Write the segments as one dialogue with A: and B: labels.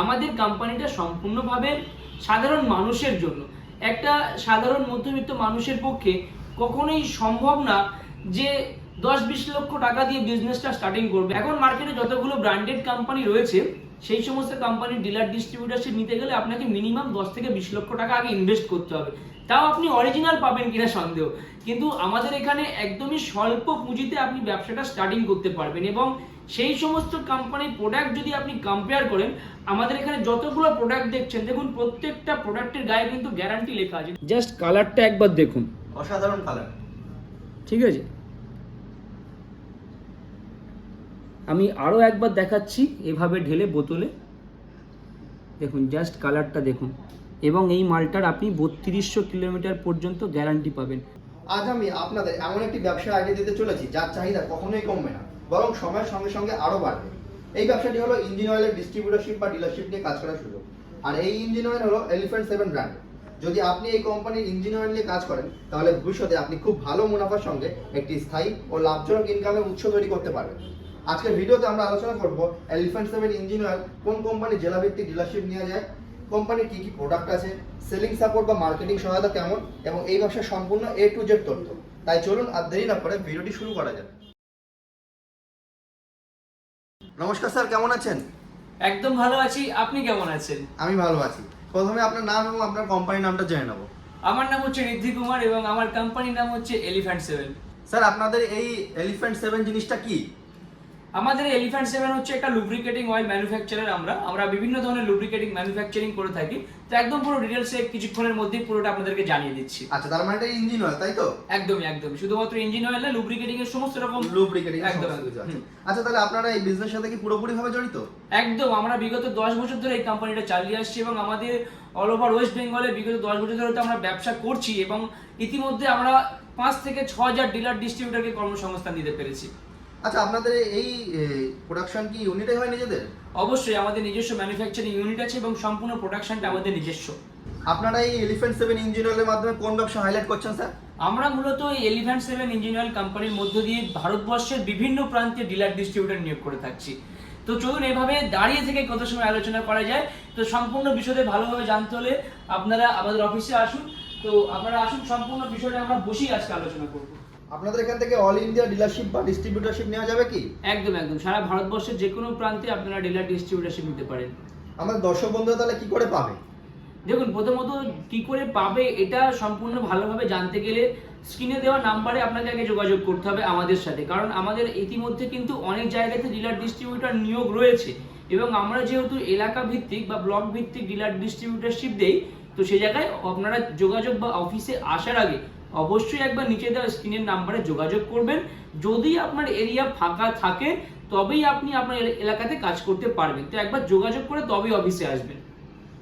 A: আমাদের কোম্পানিটা সম্পূর্ণভাবে সাধারণ মানুষের জন্য। একটা সাধারণ মধ্যবিত্ত মানুষের পক্ষে কখনোই সম্ভব না যে দশ বিশ লক্ষ টাকা দিয়ে বিজনেসটা স্টার্টিং করবে। এখন মার্কেটে যতগুলো ব্র্যান্ডেড কোম্পানি রয়েছে, সেই সমস্ত কোম্পানির ডিলার ডিস্ট্রিবিউটারশিপ নিতে গেলে আপনাকে মিনিমাম দশ থেকে বিশ লক্ষ টাকা আগে ইনভেস্ট করতে হবে। তাও আপনি অরিজিনাল পাবেন কিনা সন্দেহ। কিন্তু আমাদের এখানে একদমই স্বল্প পুঁজিতে আপনি ব্যবসাটা স্টার্টিং করতে পারবেন এবং সেই সমস্ত কোম্পানির প্রোডাক্ট যদি আপনি কম্পেয়ার করেন আমাদের এখানে যতগুলো প্রোডাক্ট দেখছেন দেখুন প্রত্যেকটা প্রোডাক্টের গায়ে কিন্তু গ্যারান্টি লেখা আছে। জাস্ট কালারটা একবার দেখুন।
B: অসাধারণ কালার
A: ঠিক আছে? আমি আরও একবার দেখাচ্ছি এভাবে ঢেলে বোতলে। দেখুন জাস্ট কালারটা দেখুন। এবং এই মালটার আপনি বত্রিশশো কিলোমিটার পর্যন্ত গ্যারান্টি পাবেন।
B: আজ আমি আপনাদের এমন একটি ব্যবসা আইডিয়া দিতে চলেছি, যার চাহিদা কখনোই কমবে না, বরং সময়ের সঙ্গে সঙ্গে আরও বাড়বে। এই ব্যবসাটি হলো ইঞ্জিন অয়েলের ডিস্ট্রিবিউটারশিপ বা ডিলারশিপ নিয়ে কাজ করার সুযোগ। আর এই ইঞ্জিন অয়েল হলো এলিফ্যান্ট সেভেন ব্র্যান্ড যদি আপনি এই কোম্পানির ইঞ্জিন অয়েল নিয়ে কাজ করেন, তাহলে ভবিষ্যতে আপনি খুব ভালো মুনাফার সঙ্গে একটি স্থায়ী ও লাভজনক ইনকামের উৎস তৈরি করতে পারবেন। আজকের ভিডিওতে আমরা আলোচনা করব এলিফ্যান্ট সেভেন ইঞ্জিন অয়েল কোন কোম্পানি জেলাভিত্তিক ডিলারশিপ নেওয়া যায় কোম্পানির কি কি প্রোডাক্ট আছে সেলিং সাপোর্ট বা মার্কেটিং সহায়তা কেমন এবং এই ব্যবসার সম্পূর্ণ এ টু জেড তথ্য। তাই চলুন আর দেরি না করে ভিডিওটি শুরু করা যাক। নমস্কার স্যার কেমন আছেন?
A: একদম ভালো আছি। আপনি কেমন আছেন?
B: আমি ভালো আছি। প্রথমে আপনার নাম এবং আপনার কোম্পানির নামটা জেনে নেব।
A: আমার নাম হচ্ছে ঋদ্ধি কুমার এবং আমার কোম্পানির নাম হচ্ছে এলিফ্যান্ট সেভেন
B: স্যার আপনাদের এই এলিফ্যান্ট সেভেন জিনিসটা কি?
A: আমাদের এলিফ্যান্ট সেভেন হচ্ছে একটা লুব্রিকেটিং অয়েল ম্যানুফ্যাকচারের আমরা। আমরা বিভিন্ন ধরনের লুব্রিকেটিং ম্যানুফ্যাকচারিং করে থাকি। তো একদম পুরো ডিটেলসে কিছুক্ষণের মধ্যেই পুরোটা আপনাদেরকে জানিয়ে দিচ্ছি।
B: আচ্ছা তার মানে এটা ইঞ্জিন অয়েল তাই তো?
A: একদমই একদমই। শুধুমাত্র ইঞ্জিন অয়েল না লুব্রিকেটিং এর সমস্ত রকম
B: লুব্রিকেটিং
A: একদম,
B: আচ্ছা তাহলে আপনারা এই বিজনেসের সাথে কি পুরোপুরি ভাবে জড়িত?
A: একদম আমরা বিগত দশ বছর ধরে এই কোম্পানিটা চালিয়ে আসছি এবং আমাদের অল ওভার ওয়েস্ট বেঙ্গলে বিগত দশ বছর ধরে তো আমরা ব্যবসা করছি এবং ইতিমধ্যে আমরা পাঁচ থেকে ছ হাজার ডিলার ডিস্ট্রিবিউটারকে কর্মসংস্থান দিতে পেরেছি।
B: আচ্ছা আপনাদের এই প্রোডাকশন কি ইউনিটে হয় নিজেদের?
A: অবশ্যই আমাদের নিজস্ব ম্যানুফ্যাকচারিং ইউনিট আছে এবং সম্পূর্ণ প্রোডাকশনটা আমাদের নিজস্ব।
B: আপনারা এই এলিফ্যান্ট সেভেন ইঞ্জিন অয়েলের মাধ্যমে কোন ব্যবসা হাইলাইট করছেন স্যার
A: আমরা মূলত এই এলিফ্যান্ট সেভেন ইঞ্জিনিয়ার কোম্পানির মধ্য দিয়ে ভারতবর্ষের বিভিন্ন প্রান্তে ডিলার ডিস্ট্রিবিউটর নিয়োগ করে থাকছি। তো চলুন এভাবে দাঁড়িয়ে থেকে কত সময় আলোচনা করা যায়? তো সম্পূর্ণ বিষয়টা ভালোভাবে জানতে হলে আপনারা আমাদের অফিসে আসুন। তো আপনারা আসুন সম্পূর্ণ বিষয়টা আমরা বসেই আজকে আলোচনা করব।
B: আপনাদের এখান থেকে অল ইন্ডিয়া ডিলারশিপ বা ডিস্ট্রিবিউটারশিপ নেওয়া যাবে কি?
A: একদম একদম। সারা ভারতবর্ষের যে কোনো প্রান্তে আপনারা ডিলার ডিস্ট্রিবিউটারশিপ নিতে পারেন।
B: আমাদের দর্শক বন্ধুরা তাহলে কি করে পাবে?
A: দেখুন প্রথমত কি করে পাবে এটা সম্পূর্ণ ভালোভাবে জানতে গেলে স্ক্রিনে দেওয়া নাম্বারে আপনাকে আগে যোগাযোগ করতে হবে আমাদের সাথে। কারণ আমাদের ইতিমধ্যে কিন্তু অনেক জায়গাতে ডিলার ডিস্ট্রিবিউটর নিয়োগ রয়েছে এবং আমরা যেহেতু এলাকা ভিত্তিক বা ব্লক ভিত্তিক ডিলার ডিস্ট্রিবিউটারশিপ দেই তো সেই জায়গায় আপনারা যোগাযোগ বা অফিসে আসার আগে অবশ্যই একবার নিচে দেওয়া স্ক্রিনের নাম্বারে যোগাযোগ করবেন। যদি আপনার এরিয়া ফাঁকা থাকে তবেই আপনি আপনার এলাকাতে কাজ করতে পারবেন। তো একবার যোগাযোগ করে তবেই অফিসে আসবেন।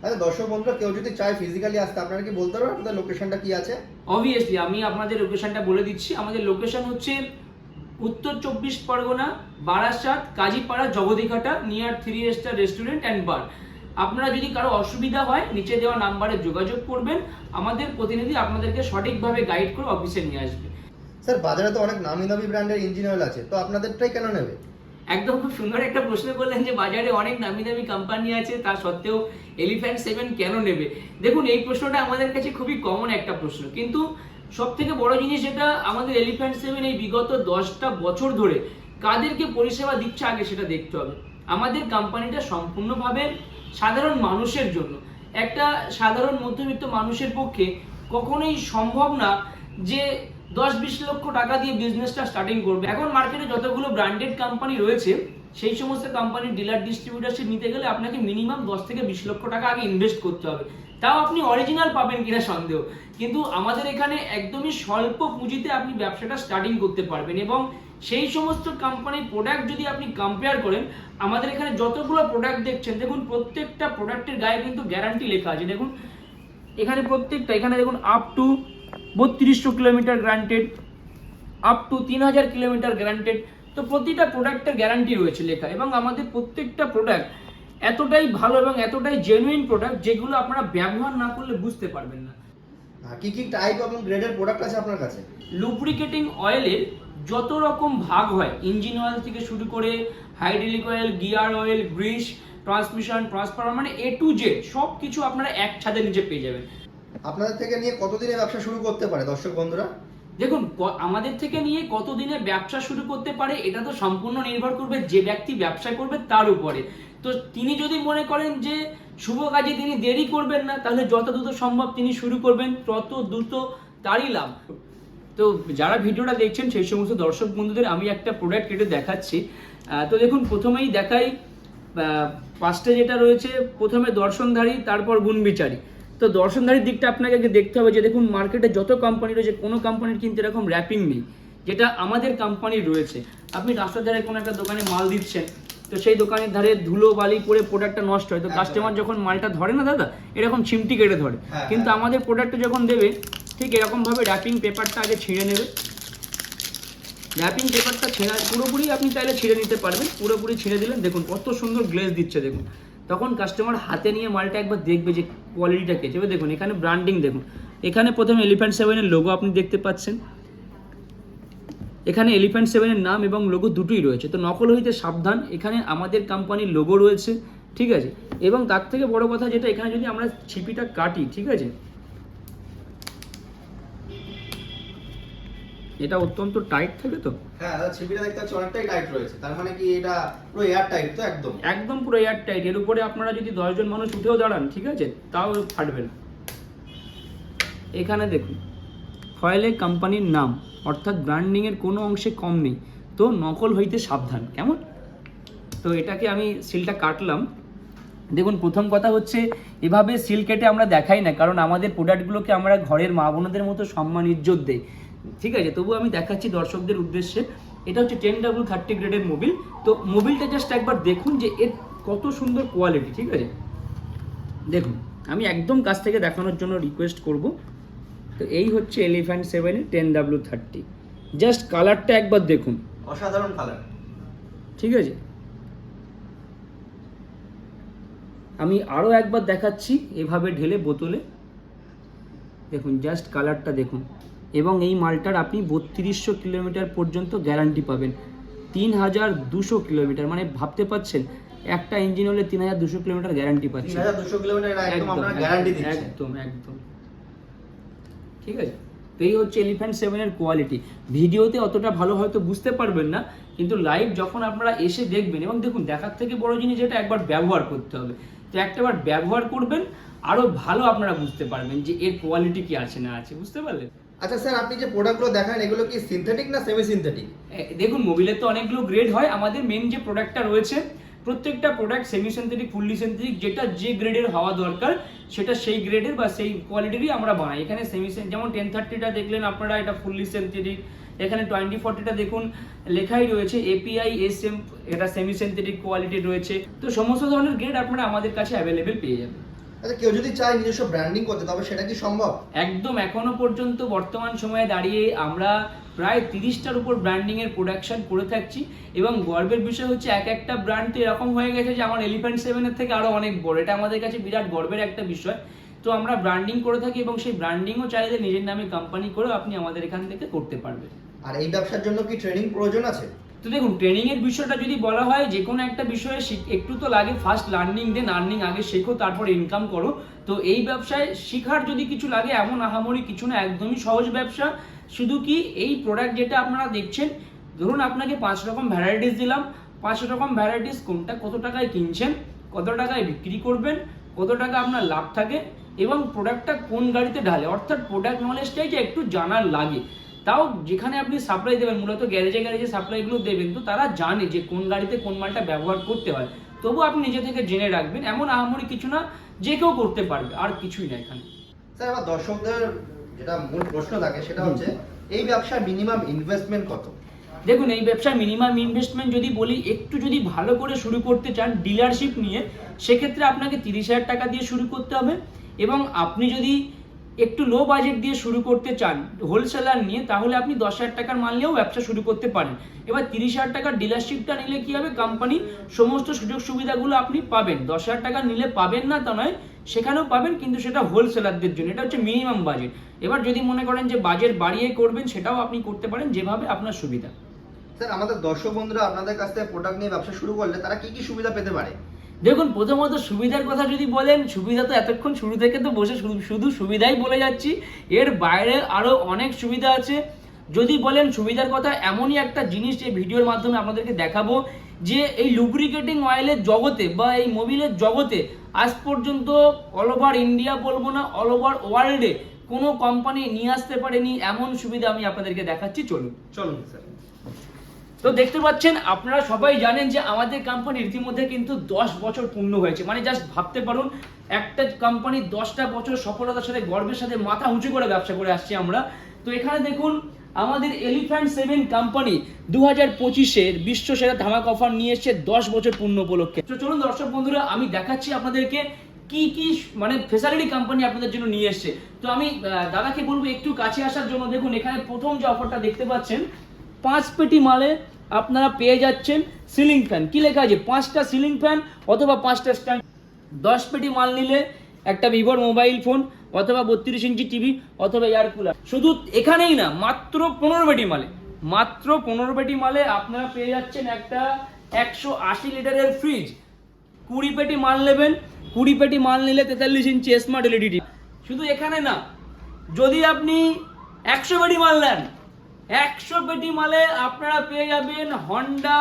B: আচ্ছা দর্শক বন্ধুরা কেউ যদি চায় ফিজিক্যালি আসতে আপনারা কি বলতে পারবেন? আপনাদের লোকেশনটা কি আছে?
A: অবভিয়াসলি আমি আপনাদের লোকেশনটা বলে দিচ্ছি। আমাদের লোকেশন হচ্ছে Uttar Chobbish Pargana Barasat Kazipara Jagadighata near three star restaurant and bar আপনারা যদি কারও অসুবিধা হয় নিচে দেওয়া নাম্বারে যোগাযোগ করবেন। আমাদের প্রতিনিধি আপনাদেরকে সঠিকভাবে গাইড করে অফিসে নিয়ে আসবে।
B: স্যার বাজারে তো অনেক নামি দামি ব্র্যান্ডের ইঞ্জিন অয়েল আছে তো আপনাদেরটাই কেন নেবে?
A: একদম খুব সুন্দর একটা প্রশ্ন করলেন যে বাজারে অনেক নামি দামি কোম্পানি আছে তা সত্ত্বেও এলিফ্যান্ট সেভেন কেন নেবে? দেখুন এই প্রশ্নটা আমাদের কাছে খুবই কমন একটা প্রশ্ন। কিন্তু সব থেকে বড় জিনিস যেটা আমাদের এলিফ্যান্ট সেভেন এই বিগত দশটা বছর ধরে কাদেরকে পরিষেবা দিচ্ছে আগে সেটা দেখতে হবে। আমাদের কোম্পানিটা সম্পূর্ণভাবে সাধারণ মানুষের জন্য। একটা সাধারণ মধ্যবিত্ত মানুষের পক্ষে কখনোই সম্ভব না যে দশ বিশ লক্ষ টাকা দিয়ে বিজনেসটা স্টার্টিং করবে। এখন মার্কেটে যতগুলো ব্র্যান্ডেড কোম্পানি রয়েছে, সেই সমস্ত কোম্পানির ডিলার ডিস্ট্রিবিউটারশিপ নিতে গেলে আপনাকে মিনিমাম দশ থেকে বিশ লক্ষ টাকা আগে ইনভেস্ট করতে হবে। তাও আপনি অরিজিনাল পাবেন কিনা সন্দেহ। কিন্তু আমাদের এখানে একদমই স্বল্প পুঁজিতে আপনি ব্যবসাটা স্টার্টিং করতে পারবেন এবং সেই সমস্ত কোম্পানির প্রোডাক্ট যদি আপনি কম্পেয়ার করেন আমাদের এখানে যতগুলো প্রোডাক্ট দেখছেন দেখুন প্রত্যেকটা প্রোডাক্টের গায়ে কিন্তু গ্যারান্টি লেখা আছে। দেখুন এখানে প্রত্যেকটা এখানে দেখুন আপ টু বত্রিশশো কিলোমিটার গ্রান্টেড আপ টু তিন হাজার কিলোমিটার গ্যারান্টেড তো প্রতিটা প্রোডাক্টের গ্যারান্টি রয়েছে লেখা। এবং আমাদের প্রত্যেকটা প্রোডাক্ট এতটাই ভালো এবং এতটাই জেনুইন প্রোডাক্ট যেগুলো আপনারা ব্যবহার না করলে বুঝতে পারবেন না।
B: কি কি টাইপ এবং গ্রেডের প্রোডাক্ট আছে আপনার কাছে?
A: লুব্রিকেটিং অয়েলের যত রকম ভাগ হয় ইঞ্জিন অয়েল থেকে শুরু করে hydraulic oil gear oil grease transmission transfer মানে এ টু জেড সব কিছু আপনারা এক ছাদের নিচে পেয়ে যাবেন।
B: আপনাদের থেকে নিয়ে কতদিনে ব্যবসা শুরু করতে পারে দর্শক বন্ধুরা?
A: দেখুন আমাদের থেকে নিয়ে কতদিনে ব্যবসা শুরু করতে পারে এটা তো সম্পূর্ণ নির্ভর করবে যে ব্যক্তি ব্যবসা করবে তার উপরে। তো তিনি যদি মনে করেন যে শুভ কাজে তিনি দেরি করবেন না তাহলে যত দ্রুত সম্ভব তিনি শুরু করবেন তত দ্রুত তারই লাভ। তো যারা ভিডিওটা দেখছেন সেই সমস্ত দর্শক বন্ধুদের আমি একটা প্রোডাক্ট কেটে দেখাচ্ছি। তো দেখুন প্রথমেই দেখাই পাঁচটা যেটা রয়েছে প্রথমে দর্শনধারী তারপর গুণবিচারী। তো দর্শনধারীর দিকটা আপনাকে আগে দেখতে হবে যে দেখুন মার্কেটে যত কোম্পানি রয়েছে কোনো কোম্পানির কিন্তু এরকম র্যাপিং নেই যেটা আমাদের কোম্পানির রয়েছে। আপনি রাস্তার ধারে কোনো একটা দোকানে মাল দিচ্ছেন তো সেই দোকানের ধারে ধুলো বালি পরে প্রোডাক্টটা নষ্ট হয়। তো। কাস্টমার যখন মালটা ধরে না দাদা এরকম চিমটি কেটে ধরে।
B: হ্যাঁ,
A: কিন্তু
B: হ্যাঁ।
A: আমাদের প্রোডাক্টটা যখন দেবে ঠিক এরকমভাবে র্যাপিং পেপারটা আগে ছিঁড়ে নেবে। র্যাপিং পেপারটা ছেঁড়া, পুরোপুরি আপনি চাইলে ছিঁড়ে নিতে পারবেন। পুরোপুরি ছিঁড়ে দিলেন, দেখুন কত সুন্দর গ্লেজ দিচ্ছে, দেখুন। তখন কাস্টমার হাতে নিয়ে মালটা একবার দেখবে যে কোয়ালিটিটা কে এবার দেখুন, এখানে ব্র্যান্ডিং দেখুন। এখানে প্রথমে এলিফ্যান্ট সেভেনের লোগো আপনি দেখতে পাচ্ছেন। এখানে এলিফ্যান্ট সেভেনের নাম এবং লোগো দুটোই রয়েছে। তো নকল হইতে সাবধান, এখানে আমাদের কোম্পানির লোগো রয়েছে, ঠিক আছে? এবং তার থেকে বড় কথা যেটা, এখানে যদি আমরা ছিপিটা কাটি, ঠিক আছে? এটা অত্যন্ত টাইট থাকে তো?
B: হ্যাঁ দাদা ছিপিটা দেখতে পাচ্ছি অনেকটাই টাইট রয়েছে। তার মানে কি এটা পুরো এয়ার টাইট তো একদম?
A: একদম পুরো এয়ার টাইট এর উপরে আপনারা যদি দশজন মানুষ উঠেও দাঁড়ান ঠিক আছে? তাও ফাটবে না। এখানে দেখুন ফয়েলে কোম্পানির নাম অর্থাৎ ব্র্যান্ডিংয়ের কোনো অংশে কম নেই। তো নকল হইতে সাবধান কেমন? তো এটাকে আমি সিলটা কাটলাম। দেখুন প্রথম কথা হচ্ছে এভাবে সিল কেটে আমরা দেখাই না কারণ আমাদের প্রোডাক্টগুলোকে আমরা ঘরের মা বোনদের মতো সম্মান ইজ্জত দেই। ঠিক আছে তবু আমি দেখাচ্ছি দর্শকদের উদ্দেশ্যে। এটা হচ্ছে টেন ডাব্লু থার্টি গ্রেডের মোবিল তো মোবিলটা জাস্ট একবার দেখুন যে এর কত সুন্দর কোয়ালিটি ঠিক আছে? দেখুন আমি একদম কাছ থেকে দেখানোর জন্য রিকোয়েস্ট করব। তো এই হচ্ছে এলিফ্যান্ট সেভেনের টেন ডাব্লু থার্টি জাস্ট কালারটা একবার দেখুন।
B: অসাধারণ কালার
A: ঠিক আছে? আমি আরও একবার দেখাচ্ছি এভাবে ঢেলে বোতলে। দেখুন জাস্ট কালারটা দেখুন। এবং এই মালটার আপনি বত্রিশশো কিলোমিটার পর্যন্ত গ্যারান্টি পাবেন। তিন হাজার দুশো কিলোমিটার মানে ভাবতে পাচ্ছেন একটা ইঞ্জিন হলে তিন হাজার দুশো কিলোমিটার গ্যারান্টি পাচ্ছেন।
B: কিলোমিটার একদম
A: একদম ঠিক আছে? তো এই হচ্ছে এলিফ্যান্ট সেভেনের কোয়ালিটি ভিডিওতে অতটা ভালো হয়তো বুঝতে পারবেন না কিন্তু লাইভ যখন আপনারা এসে দেখবেন এবং দেখুন দেখার থেকে বড় জিনিস এটা একবার ব্যবহার করতে হবে। তো একটাবার ব্যবহার করবেন আরও ভালো আপনারা বুঝতে পারবেন যে এর কোয়ালিটি কি আছে না আছে বুঝতে পারলেন?
B: আচ্ছা স্যার, আপনি যে প্রোডাক্টগুলো দেখান এগুলো কি সিনথেটিক না সেমি সিনথেটিক
A: দেখুন মোবিলের তো অনেকগুলো গ্রেড হয়। আমাদের মেন যে প্রোডাক্টটা রয়েছে, প্রত্যেকটা product semi synthetic fully synthetic যেটা যে গ্রেডের হওয়া দরকার, সেটা সেই গ্রেডের বা সেই কোয়ালিটিরই আমরা বানাই। এখানে সেমি যেমন টেন থার্টিটা দেখলেন আপনারা, এটা ফুললি সিনথেটিক এখানে টোয়েন্টি ফোরটিটা দেখুন, লেখাই রয়েছে এপিআই এস এম এটা সেমি সিনথেটিক কোয়ালিটি রয়েছে। তো সমস্ত ধরনের গ্রেড আপনারা আমাদের কাছে অ্যাভেলেবেল পেয়ে যাবেন।
B: আচ্ছা কেউ যদি চায় নিজস্ব ব্র্যান্ডিং করতে তবে সেটা কি সম্ভব?
A: একদম এখনও পর্যন্ত বর্তমান সময়ে দাঁড়িয়ে আমরা প্রায় তিরিশটার উপর ব্র্যান্ডিং এর প্রোডাকশন করে থাকছি এবং গর্বের বিষয় হচ্ছে এক একটা ব্র্যান্ড তো এরকম হয়ে গেছে যে আমার এলিফ্যান্ট সেভেনের থেকে আরও অনেক বড়। এটা আমাদের কাছে বিরাট গর্বের একটা বিষয়। তো আমরা ব্র্যান্ডিং করে থাকি এবং সেই ব্র্যান্ডিংও চাইলে নিজের নামে কোম্পানি করেও আপনি আমাদের এখান থেকে করতে পারবেন।
B: আর এই ব্যবসার জন্য কি ট্রেনিং প্রয়োজন আছে?
A: তো দেখুন ট্রেনিং এর বিষয়টা যদি বলা হয়, যে কোনো একটা বিষয়ে একটু তো লাগে ফার্স্ট লার্নিং দেন আর্নিং আগে শেখো, তারপর ইনকাম করো। তো এই ব্যবসায় শেখার যদি কিছু লাগে, এমন আহামরি কিছু না, একদমই সহজ ব্যবসা। শুধু কি, এই প্রোডাক্ট যেটা আপনারা দেখছেন, ধরুন আপনাকে পাঁচ রকম ভ্যারাইটিস দিলাম। পাঁচ রকম ভ্যারাইটিস কোনটা, কত টাকায় কিনছেন, কত টাকায় বিক্রি করবেন, কত টাকা আপনার লাভ থাকে, এবং প্রোডাক্টটা কোন গাড়িতে ঢালে। অর্থাৎ প্রোডাক্ট নলেজটাই যে একটু জানার লাগে। তাও যেখানে আপনি সাপ্লাই দেবেন মূলত গ্যারেজে গ্যারেজে সাপ্লাইগুলো দেবেন তো তারা জানে যে কোন গাড়িতে কোন মালটা ব্যবহার করতে হয়। তবু আপনি নিজে থেকে জেনে রাখবেন এমন আহামরি কিছু না যে কেউ করতে পারবে আর কিছুই না এখানে।
B: স্যার এবার দর্শকদের যেটা মূল প্রশ্ন থাকে সেটা হচ্ছে এই ব্যবসার মিনিমাম ইনভেস্টমেন্ট কত?
A: দেখুন এই ব্যবসার মিনিমাম ইনভেস্টমেন্ট যদি বলি একটু যদি ভালো করে শুরু করতে চান ডিলারশিপ নিয়ে সেক্ষেত্রে আপনাকে তিরিশ হাজার টাকা দিয়ে শুরু করতে হবে। এবং আপনি যদি একটু লো বাজেট দিয়ে শুরু করতে চান হোলসেলার নিয়ে, তাহলে আপনি দশ হাজার টাকার মাল নিয়েও ব্যবসা শুরু করতে পারেন। এবার তিরিশ হাজার টাকার ডিলারশিপটা নিলে কি হবে? কোম্পানি সমস্ত সুযোগ সুবিধাগুলো আপনি পাবেন। দশ হাজার টাকা নিলে পাবেন না তা নয়, সেখানেও পাবেন, কিন্তু সেটা হোলসেলারদের জন্য। এটা হচ্ছে মিনিমাম বাজেট এবার যদি মনে করেন যে বাজেট বাড়িয়ে করবেন, সেটাও আপনি করতে পারেন, যেভাবে আপনার সুবিধা।
B: স্যার আমাদের দর্শক বন্ধুরা আপনাদের কাছ থেকে প্রোডাক্ট নিয়ে ব্যবসা শুরু করলে তারা কি কি সুবিধা পেতে পারে?
A: দেখুন, প্রথমত সুবিধার কথা যদি বলেন, সুবিধা তো এতক্ষণ শুরু থেকে তো বসে শুধু সুবিধাই বলে যাচ্ছি। এর বাইরে আরও অনেক সুবিধা আছে। যদি বলেন সুবিধার কথা, এমনই একটা জিনিস এই ভিডিওর মাধ্যমে আপনাদেরকে দেখাবো, যে এই লুব্রিকেটিং অয়েলের জগতে বা এই মোবিলের জগতে আজ পর্যন্ত অল ওভার ইন্ডিয়া বলব না অল ওভার ওয়ার্ল্ডে কোনো কোম্পানি নিয়ে আসতে পারেনি। এমন সুবিধা আমি আপনাদেরকে দেখাচ্ছি। চলুন। চলুন স্যার তো দেখতে পাচ্ছেন, আপনারা সবাই জানেন যে আমাদের কোম্পানি ইতিমধ্যে কিন্তু দশ বছর পূর্ণ হয়েছে। মানে জাস্ট ভাবতে পারুন, একটা কোম্পানি দশটা বছর সফলতার সাথে গর্বের সাথে মাথা উঁচু করে ব্যবসা করে আসছি আমরা। তো এখানে দেখুন, আমাদের এলিফ্যান্ট সেভেন কোম্পানি দু হাজার পঁচিশের বিশ্ব সেরা ধামাক অফার নিয়ে এসছে দশ বছর পূর্ণ উপলক্ষে। তো চলুন দর্শক বন্ধুরা, আমি দেখাচ্ছি আপনাদেরকে কি কি মানে ফেসিলিটি কোম্পানি আপনাদের জন্য নিয়ে এসছে। তো আমি দাদাকে বলব একটু কাছে আসার জন্য। দেখুন, এখানে প্রথম যে অফারটা দেখতে পাচ্ছেন, পাঁচ পেটি মালে আপনারা পেয়ে যাচ্ছেন সিলিং ফ্যান কি লেখা আছে? পাঁচটা সিলিং ফ্যান অথবা পাঁচটা স্ট্যান্ড দশ পেটি মাল নিলে একটা ভিভোর মোবাইল ফোন অথবা বত্রিশ ইঞ্চি টিভি অথবা এয়ার কুলার শুধু এখানেই না, মাত্র পনেরো পেটি মালে। মাত্র পনেরো পেটি মালে আপনারা পেয়ে যাচ্ছেন একটা একশো আশি লিটারের ফ্রিজ কুড়ি পেটি মাল নেবেন, কুড়ি পেটি মাল নিলে তেতাল্লিশ ইঞ্চি স্মার্ট এলইডি শুধু এখানে না, যদি আপনি একশো পেটি মাল নেন একশো পেটি মালে আপনারা পেয়ে যাবেন হন্ডা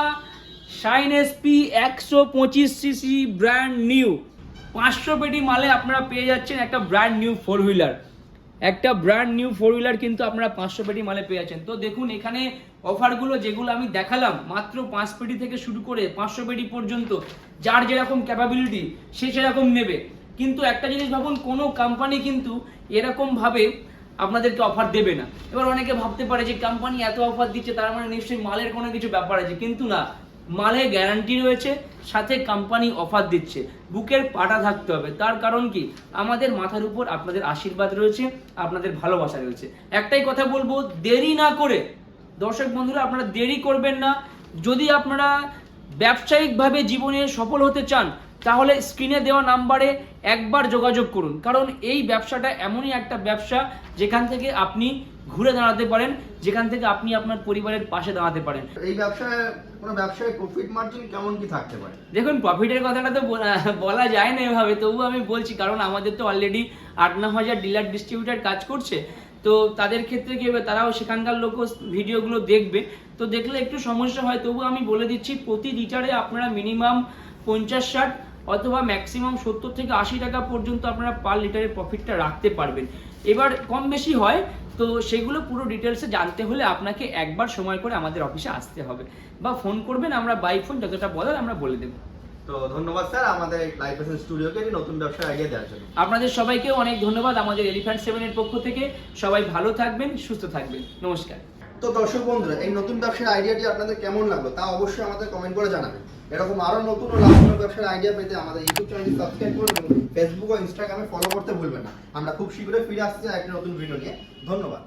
A: শাইন এসপি একশো পঁচিশ সিসি ব্র্যান্ড নিউ পাঁচশো পেটি মালে আপনারা পেয়ে যাচ্ছেন একটা ব্র্যান্ড নিউ ফোর হুইলার একটা ব্র্যান্ড নিউ ফোর হুইলার কিন্তু আপনারা পাঁচশো পেটি মালে পেয়ে যাচ্ছেন। তো দেখুন, এখানে অফারগুলো যেগুলো আমি দেখালাম, মাত্র পাঁচ পেটি থেকে শুরু করে পাঁচশো পেটি পর্যন্ত, যার যেরকম ক্যাপাবিলিটি সে সেরকম নেবে। কিন্তু একটা জিনিস ভাবুন, কোনো কোম্পানি কিন্তু এরকম ভাবে আপনাদেরকে অফার দেবে না। এবার অনেকে ভাবতে পারে যে কোম্পানি এত অফার দিচ্ছে, তার মানে নিশ্চয়ই মালের কোনো কিছু ব্যাপার আছে। কিন্তু না মালে গ্যারান্টি রয়েছে, সাথে কোম্পানি অফার দিচ্ছে। বুকের পাটা থাকতে হবে। তার কারণ কি? আমাদের মাথার উপর আপনাদের আশীর্বাদ রয়েছে, আপনাদের ভালোবাসা রয়েছে। একটাই কথা বলব, দেরি না করে। দর্শক বন্ধুরা, আপনারা দেরি করবেন না। যদি আপনারা ব্যবসায়িকভাবে জীবনে সফল হতে চান তাহলে স্ক্রিনে দেওয়া নাম্বারে একবার যোগাযোগ করুন। কারণ এই ব্যবসাটা এমনই একটা ব্যবসা যেখান থেকে আপনি ঘুরে দাঁড়াতে পারেন যেখান থেকে আপনি আপনার পরিবারের পাশে দাঁড়াতে পারেন।
B: এই ব্যবসায় কোনো ব্যবসায় প্রফিট মার্জিন কেমন কি থাকতে পারে?
A: দেখুন প্রফিটের কথাটা তো বলা- যায় না এভাবে তবুও আমি বলছি কারণ আমাদের তো অলরেডি আট ন হাজার ডিলার ডিস্ট্রিবিউটার কাজ করছে। তো তাদের ক্ষেত্রে কি হবে তারাও সেখানকার লোক ভিডিওগুলো দেখবে। তো দেখলে একটু সমস্যা হয় তবু আমি বলে দিচ্ছি প্রতি লিটারে আপনারা মিনিমাম পঞ্চাশ ষাট অথবা ম্যাক্সিমাম সত্তর থেকে আশি টাকা পর্যন্ত আপনারা পার লিটারের প্রফিটটা রাখতে পারবেন। এবার কম বেশি হয় তো সেগুলো পুরো ডিটেলসে জানতে হলে আপনাকে একবার সময় করে আমাদের অফিসে আসতে হবে। বা ফোন করবেন আমরা বাই ফোন যতটা বলার আমরা বলে দেবো।
B: তো ধন্যবাদ স্যার আমাদের লাইফ স্টুডিওকে এই নতুন ব্যবসার আইডিয়া দেওয়ার জন্য।
A: আপনাদের সবাইকে অনেক ধন্যবাদ আমাদের এলিফ্যান্ট সেভেনের পক্ষ থেকে। সবাই ভালো থাকবেন সুস্থ থাকবেন। নমস্কার।
B: তো দর্শক বন্ধুরা এই নতুন ব্যবসার আইডিয়াটি আপনাদের কেমন লাগল তা অবশ্যই আমাদের কমেন্ট করে জানাবেন। এরকম আরও নতুন লাভজনক ব্যবসার আইডিয়া পেতে আমাদের ইউটিউব চ্যানেলটি সাবস্ক্রাইব করুন ফেসবুক ও ইনস্টাগ্রামে ফলো করতে ভুলবেন না। আমরা খুব শীঘ্রই ফিরে আসছি একটা নতুন ভিডিও নিয়ে। ধন্যবাদ।